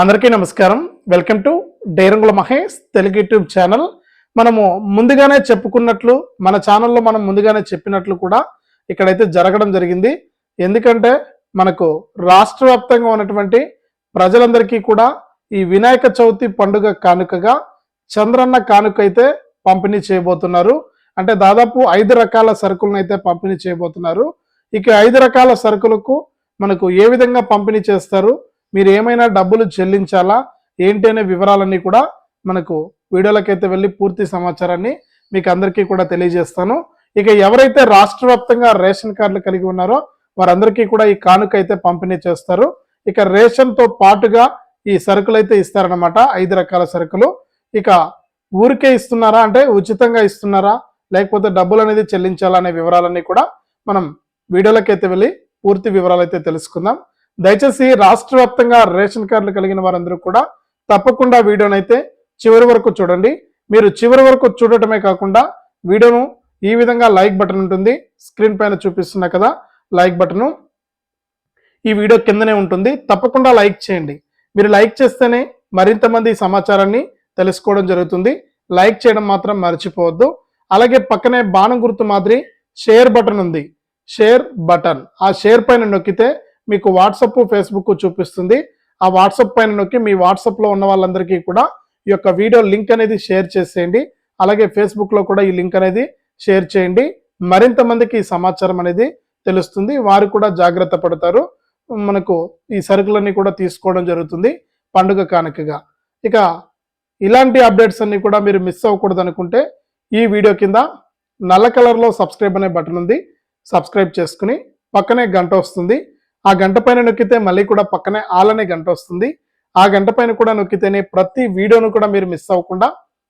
అందరికీ నమస్కారం. Welcome to డైరంగుల మహేష్ తెలుగు యూట్యూబ్ ఛానల్. మనము ముందుగానే చెప్పుకున్నట్లు మన ఛానల్లో మనం ముందుగానే చెప్పినట్లు కూడా ఇక్కడైతే జరగడం జరిగింది. ఎందుకంటే మనకు రాష్ట్ర వ్యాప్తంగా ఉన్నటువంటి ప్రజలందరికీ కూడా ఈ వినాయక చవితి పండుగ కానుకగా చంద్రన్న కానుక అయితే పంపిణీ చేయబోతున్నారు. అంటే దాదాపు ఐదు రకాల సరుకులను అయితే పంపిణీ చేయబోతున్నారు. ఇక ఐదు రకాల సరుకులకు మనకు ఏ విధంగా పంపిణీ చేస్తారు? మీరు ఏమైనా డబ్బులు చెల్లించాలా? ఏంటి అనే వివరాలన్నీ కూడా మనకు వీడియోలకైతే వెళ్ళి పూర్తి సమాచారాన్ని మీకు అందరికీ కూడా తెలియజేస్తాను. ఇక ఎవరైతే రాష్ట్ర వ్యాప్తంగా రేషన్ కార్డులు కలిగి ఉన్నారో వారందరికీ కూడా ఈ కానుక అయితే పంపిణీ చేస్తారు. ఇక రేషన్తో పాటుగా ఈ సరుకులు అయితే ఇస్తారనమాట ఐదు రకాల సరుకులు. ఇక ఊరికే ఇస్తున్నారా? అంటే ఉచితంగా ఇస్తున్నారా? లేకపోతే డబ్బులు అనేది చెల్లించాలా అనే వివరాలన్నీ కూడా మనం వీడియోలకైతే వెళ్ళి పూర్తి వివరాలు అయితే తెలుసుకుందాం. దయచేసి రాష్ట్ర వ్యాప్తంగా రేషన్ కార్డులు కలిగిన వారందరూ కూడా తప్పకుండా వీడియోనైతే చివరి వరకు చూడండి. మీరు చివరి వరకు చూడటమే కాకుండా వీడియోను ఈ విధంగా లైక్ బటన్ ఉంటుంది. స్క్రీన్ పైన చూపిస్తున్నా కదా లైక్ బటను ఈ వీడియో కిందనే ఉంటుంది. తప్పకుండా లైక్ చేయండి. మీరు లైక్ చేస్తేనే మరింత మంది సమాచారాన్ని తెలుసుకోవడం జరుగుతుంది. లైక్ చేయడం మాత్రం మర్చిపోవద్దు. అలాగే పక్కనే బాణం గుర్తు మాదిరి షేర్ బటన్ ఉంది. Share button. ఆ షేర్ పైన నొక్కితే మీకు వాట్సప్ ఫేస్బుక్ చూపిస్తుంది. ఆ వాట్సాప్ పైన నొక్కి మీ వాట్సాప్లో ఉన్న వాళ్ళందరికీ కూడా ఈ యొక్క వీడియో లింక్ అనేది షేర్ చేసేయండి. అలాగే ఫేస్బుక్లో కూడా ఈ లింక్ అనేది షేర్ చేయండి. మరింత మందికి ఈ సమాచారం అనేది తెలుస్తుంది. వారు కూడా జాగ్రత్త పడతారు. మనకు ఈ సరుకులన్నీ కూడా తీసుకోవడం జరుగుతుంది పండుగ కానుకగా. ఇక ఇలాంటి అప్డేట్స్ అన్నీ కూడా మీరు మిస్ అవ్వకూడదు అనుకుంటే ఈ వీడియో కింద నల్ల కలర్లో సబ్స్క్రైబ్ అనే బటన్ ఉంది. సబ్స్క్రైబ్ చేసుకుని పక్కనే గంట వస్తుంది. ఆ గంట పైన నొక్కితే మళ్ళీ కూడా పక్కనే ఆల్ అనే గంట వస్తుంది. ఆ గంట పైన కూడా నొక్కితేనే ప్రతి వీడియోను కూడా మీరు మిస్ అవ్వకుండా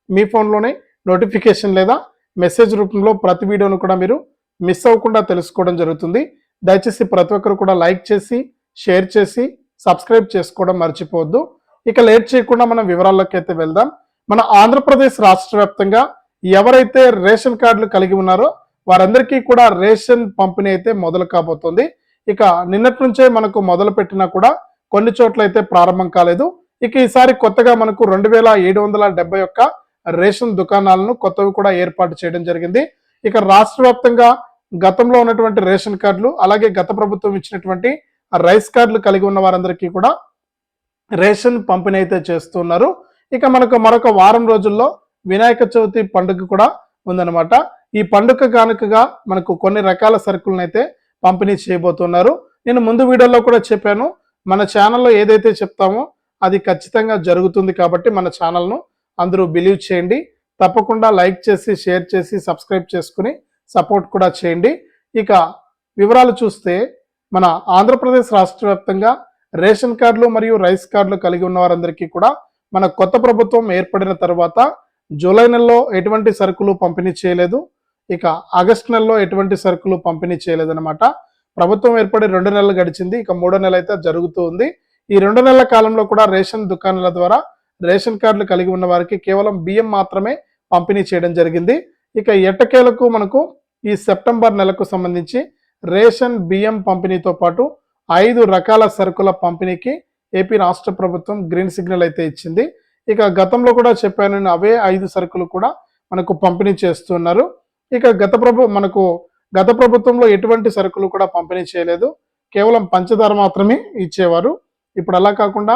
మీ ఫోన్లోనే నోటిఫికేషన్ లేదా మెసేజ్ రూపంలో ప్రతి వీడియోను కూడా మీరు మిస్ అవ్వకుండా తెలుసుకోవడం జరుగుతుంది. దయచేసి ప్రతి ఒక్కరు కూడా లైక్ చేసి షేర్ చేసి సబ్స్క్రైబ్ చేసుకోవడం మర్చిపోవద్దు. ఇక లేట్ చేయకుండా మనం వివరాల్లోకి అయితే వెళ్దాం. మన ఆంధ్రప్రదేశ్ రాష్ట్ర వ్యాప్తంగా ఎవరైతే రేషన్ కార్డులు కలిగి ఉన్నారో వారందరికీ కూడా రేషన్ పంపిణీ అయితే మొదలు కాబోతోంది. ఇక నిన్నటి నుంచే మనకు మొదలు పెట్టినా కూడా కొన్ని చోట్ల అయితే ప్రారంభం కాలేదు. ఇక ఈసారి కొత్తగా మనకు రెండు వేల ఏడు వందల డెబ్బై ఒక్క రేషన్ దుకాణాలను కొత్తవి కూడా ఏర్పాటు చేయడం జరిగింది. ఇక రాష్ట్ర వ్యాప్తంగా గతంలో ఉన్నటువంటి రేషన్ కార్డులు అలాగే గత ప్రభుత్వం ఇచ్చినటువంటి రైస్ కార్డులు కలిగి ఉన్న వారందరికీ కూడా రేషన్ పంపిణీ అయితే చేస్తున్నారు ఇక మనకు మరొక వారం రోజుల్లో వినాయక చవితి పండుగ కూడా ఉందన్నమాట. ఈ పండుగ కానుకగా మనకు కొన్ని రకాల సరుకులను అయితే పంపిణీ చేయబోతున్నారు. నేను ముందు వీడియోలో కూడా చెప్పాను మన ఛానల్లో ఏదైతే చెప్తామో అది ఖచ్చితంగా జరుగుతుంది కాబట్టి మన ఛానల్ను అందరూ బిలీవ్ చేయండి. తప్పకుండా లైక్ చేసి షేర్ చేసి సబ్స్క్రైబ్ చేసుకుని సపోర్ట్ కూడా చేయండి. ఇక వివరాలు చూస్తే మన ఆంధ్రప్రదేశ్ రాష్ట్ర వ్యాప్తంగా రేషన్ కార్డులు మరియు రైస్ కార్డులు కలిగి ఉన్న వారందరికీ కూడా మన కొత్త ప్రభుత్వం ఏర్పడిన తర్వాత జూలై నెలలో ఎటువంటి సరుకులు పంపిణీ చేయలేదు. ఇక ఆగస్ట్ నెలలో ఎటువంటి సరుకులు పంపిణీ చేయలేదన్నమాట. ప్రభుత్వం ఏర్పడి రెండు నెలలు గడిచింది. ఇక మూడో నెల అయితే జరుగుతూ ఉంది. ఈ రెండు నెలల కాలంలో కూడా రేషన్ దుకాణాల ద్వారా రేషన్ కార్డులు కలిగి ఉన్న వారికి కేవలం బియ్యం మాత్రమే పంపిణీ చేయడం జరిగింది. ఇక ఎట్టకేలకు మనకు ఈ సెప్టెంబర్ నెలకు సంబంధించి రేషన్ బియ్యం పంపిణీతో పాటు ఐదు రకాల సరుకుల పంపిణీకి ఏపీ రాష్ట్ర ప్రభుత్వం గ్రీన్ సిగ్నల్ అయితే ఇచ్చింది. ఇక గతంలో కూడా చెప్పాను అవే ఐదు సరుకులు కూడా మనకు పంపిణీ చేస్తున్నారు. ఇక గత ప్రభు మనకు గత ప్రభుత్వంలో ఎటువంటి సరుకులు కూడా పంపిణీ చేయలేదు. కేవలం పంచదార మాత్రమే ఇచ్చేవారు. ఇప్పుడు అలా కాకుండా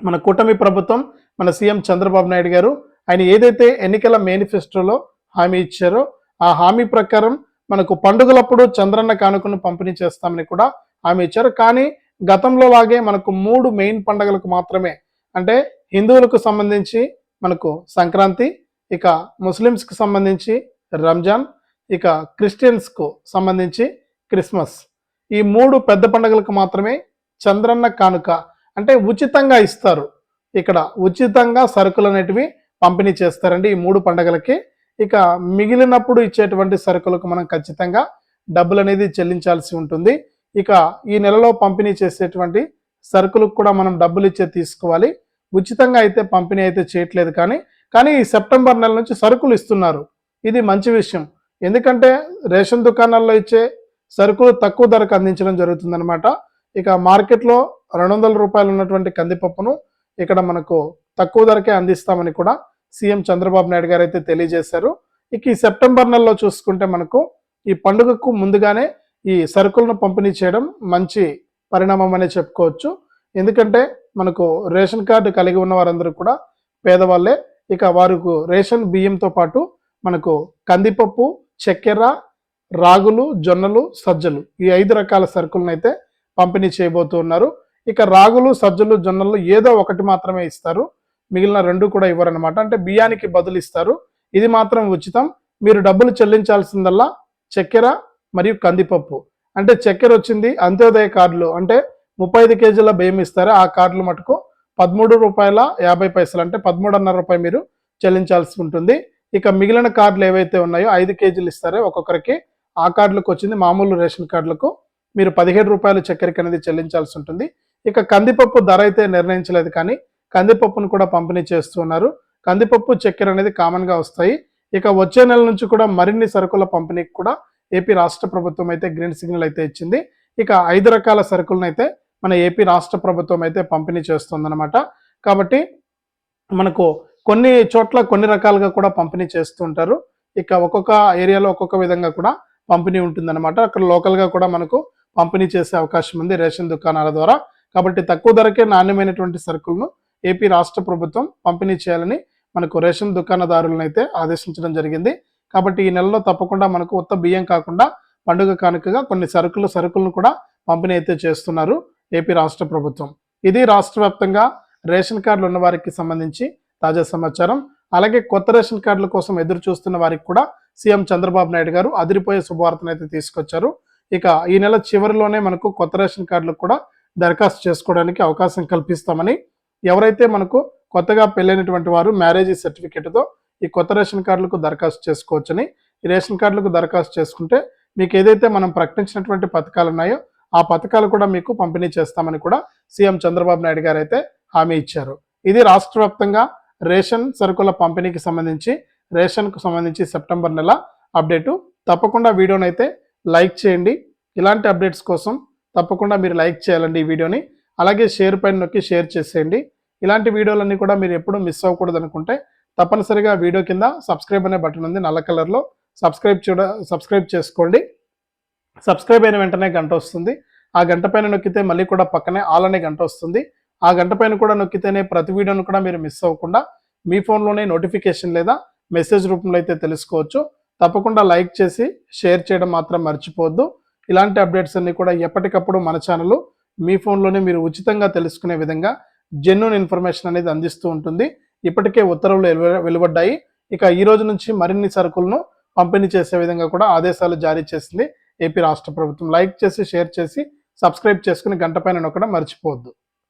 మన కూటమి ప్రభుత్వం మన సీఎం చంద్రబాబు నాయుడు గారు ఆయన ఏదైతే ఎన్నికల మేనిఫెస్టోలో హామీ ఇచ్చారో ఆ హామీ ప్రకారం మనకు పండుగలప్పుడు చంద్రన్న కానుకను పంపిణీ చేస్తామని కూడా హామీ ఇచ్చారు. కానీ గతంలో లాగే మనకు మూడు మెయిన్ పండుగలకు మాత్రమే అంటే హిందువులకు సంబంధించి మనకు సంక్రాంతి ఇక ముస్లిమ్స్కి సంబంధించి రంజాన్ ఇక క్రిస్టియన్స్కు సంబంధించి క్రిస్మస్. ఈ మూడు పెద్ద పండుగలకు మాత్రమే చంద్రన్న కానుక అంటే ఉచితంగా ఇస్తారు. ఇక్కడ ఉచితంగా సరుకులు అనేటివి పంపిణీ చేస్తారండి ఈ మూడు పండుగలకి. ఇక మిగిలినప్పుడు ఇచ్చేటువంటి సరుకులకు మనం ఖచ్చితంగా డబ్బులు అనేది చెల్లించాల్సి ఉంటుంది. ఇక ఈ నెలలో పంపిణీ చేసేటువంటి సరుకులకు కూడా మనం డబ్బులు ఇచ్చే తీసుకోవాలి. ఉచితంగా అయితే పంపిణీ అయితే చేయట్లేదు కానీ కానీ ఈ సెప్టెంబర్ నెల నుంచి సరుకులు ఇస్తున్నారు. ఇది మంచి విషయం. ఎందుకంటే రేషన్ దుకాణాల్లో ఇచ్చే సరుకులు తక్కువ ధరకు అందించడం జరుగుతుందన్నమాట. ఇక మార్కెట్లో రెండు వందల రూపాయలు ఉన్నటువంటి కందిపప్పును ఇక్కడ మనకు తక్కువ ధరకే అందిస్తామని కూడా సీఎం చంద్రబాబు నాయుడు గారు అయితే తెలియజేశారు. ఇక ఈ సెప్టెంబర్ నెలలో చూసుకుంటే మనకు ఈ పండుగకు ముందుగానే ఈ సరుకులను పంపిణీ చేయడం మంచి పరిణామం అనే చెప్పుకోవచ్చు. ఎందుకంటే మనకు రేషన్ కార్డు కలిగి ఉన్న వారందరూ కూడా పేదవాళ్ళే. ఇక వారికి రేషన్ బియ్యంతో పాటు మనకు కందిపప్పు చక్కెర రాగులు జొన్నలు సజ్జలు ఈ ఐదు రకాల సరుకులను అయితే పంపిణీ చేయబోతున్నారు ఇక రాగులు సజ్జలు జొన్నలు ఏదో ఒకటి మాత్రమే ఇస్తారు. మిగిలిన రెండు కూడా ఇవ్వరనమాట అంటే బియ్యానికి బదులు ఇస్తారు. ఇది మాత్రం ఉచితం. మీరు డబ్బులు చెల్లించాల్సిందల్లా చక్కెర మరియు కందిపప్పు. అంటే చక్కెర వచ్చింది అంత్యోదయ కార్డులు అంటే ముప్పై ఐదు కేజీల బియ్యం ఇస్తారు? ఆ కార్డులు మటుకు పదమూడు రూపాయల యాభై పైసలు అంటే పదమూడున్నర రూపాయలు మీరు చెల్లించాల్సి ఉంటుంది. ఇక మిగిలిన కార్డులు ఏవైతే ఉన్నాయో ఐదు కేజీలు ఇస్తారో ఒక్కొక్కరికి. ఆ కార్డులకు వచ్చింది మామూలు రేషన్ కార్డులకు. మీరు పదిహేడు రూపాయలు చక్కెరకి అనేది చెల్లించాల్సి ఉంటుంది. ఇక కందిపప్పు ధర అయితే నిర్ణయించలేదు కానీ కందిపప్పును కూడా పంపిణీ చేస్తున్నారు కందిపప్పు చక్కెర అనేది కామన్గా వస్తాయి. ఇక వచ్చే నెల నుంచి కూడా మరిన్ని సరుకుల పంపిణీకి కూడా ఏపీ రాష్ట్ర ప్రభుత్వం అయితే గ్రీన్ సిగ్నల్ అయితే ఇచ్చింది. ఇక ఐదు రకాల సరుకులను అయితే మన ఏపీ రాష్ట్ర ప్రభుత్వం అయితే పంపిణీ చేస్తుందన్నమాట. కాబట్టి మనకు కొన్ని చోట్ల కొన్ని రకాలుగా కూడా పంపిణీ చేస్తుంటారు ఇక ఒక్కొక్క ఏరియాలో ఒక్కొక్క విధంగా కూడా పంపిణీ ఉంటుందన్నమాట. అక్కడ లోకల్గా కూడా మనకు పంపిణీ చేసే అవకాశం ఉంది రేషన్ దుకాణాల ద్వారా. కాబట్టి తక్కువ ధరకే నాణ్యమైనటువంటి సరుకులను ఏపీ రాష్ట్ర ప్రభుత్వం పంపిణీ చేయాలని మనకు రేషన్ దుకాణదారులను అయితే ఆదేశించడం జరిగింది. కాబట్టి ఈ నెలలో తప్పకుండా మనకు ఉత్త బియ్యం కాకుండా పండుగ కానుకగా కొన్ని సరుకులు సరుకులను కూడా పంపిణీ అయితే చేస్తున్నారు ఏపీ రాష్ట్ర ప్రభుత్వం. ఇది రాష్ట్ర వ్యాప్తంగా రేషన్ కార్డులు ఉన్న వారికి సంబంధించి తాజా సమాచారం. అలాగే కొత్త రేషన్ కార్డుల కోసం ఎదురు చూస్తున్న వారికి కూడా సీఎం చంద్రబాబు నాయుడు గారు అదిరిపోయే శుభవార్తను అయితే తీసుకొచ్చారు. ఇక ఈ నెల చివరిలోనే మనకు కొత్త రేషన్ కార్డులకు కూడా దరఖాస్తు చేసుకోవడానికి అవకాశం కల్పిస్తామని ఎవరైతే మనకు కొత్తగా పెళ్ళైనటువంటి వారు మ్యారేజ్ సర్టిఫికేట్తో ఈ కొత్త రేషన్ కార్డులకు దరఖాస్తు చేసుకోవచ్చని ఈ రేషన్ కార్డులకు దరఖాస్తు చేసుకుంటే మీకు ఏదైతే మనం ప్రకటించినటువంటి పథకాలు ఉన్నాయో ఆ పథకాలు కూడా మీకు పంపిణీ చేస్తామని కూడా సీఎం చంద్రబాబు నాయుడు గారు అయితే హామీ ఇచ్చారు. ఇది రాష్ట్ర వ్యాప్తంగా రేషన్ సరుకుల పంపిణీకి సంబంధించి రేషన్కు సంబంధించి సెప్టెంబర్ నెల అప్డేటు. తప్పకుండా వీడియోని అయితే లైక్ చేయండి. ఇలాంటి అప్డేట్స్ కోసం తప్పకుండా మీరు లైక్ చేయాలండి ఈ వీడియోని. అలాగే షేర్ పైన నొక్కి షేర్ చేసేయండి. ఇలాంటి వీడియోలన్నీ కూడా మీరు ఎప్పుడు మిస్ అవ్వకూడదు అనుకుంటే తప్పనిసరిగా వీడియో కింద సబ్స్క్రైబ్ అనే బటన్ ఉంది నల్ల కలర్లో. సబ్స్క్రైబ్ చూడ సబ్స్క్రైబ్ చేసుకోండి. సబ్స్క్రైబ్ అయిన వెంటనే గంట వస్తుంది. ఆ గంట పైన నొక్కితే మళ్ళీ కూడా పక్కనే ఆల్ అనే గంట వస్తుంది. ఆ గంట పైన కూడా నొక్కితేనే ప్రతి వీడియోను కూడా మీరు మిస్ అవ్వకుండా మీ ఫోన్లోనే నోటిఫికేషన్ లేదా మెసేజ్ రూపంలో అయితే తెలుసుకోవచ్చు. తప్పకుండా లైక్ చేసి షేర్ చేయడం మాత్రం మర్చిపోవద్దు. ఇలాంటి అప్డేట్స్ అన్ని కూడా ఎప్పటికప్పుడు మన ఛానల్ మీ ఫోన్లోనే మీరు ఉచితంగా తెలుసుకునే విధంగా జెన్యున్ ఇన్ఫర్మేషన్ అనేది అందిస్తూ ఉంటుంది. ఇప్పటికే ఉత్తర్వులు వెలువ- వెలువడ్డాయి. ఇక ఈ రోజు నుంచి మరిన్ని సరుకులను పంపిణీ చేసే విధంగా కూడా ఆదేశాలు జారీ చేసింది ఏపీ రాష్ట్ర ప్రభుత్వం. లైక్ చేసి షేర్ చేసి సబ్స్క్రైబ్ చేసుకుని గంట పైన నొక్కడం మర్చిపోవద్దు.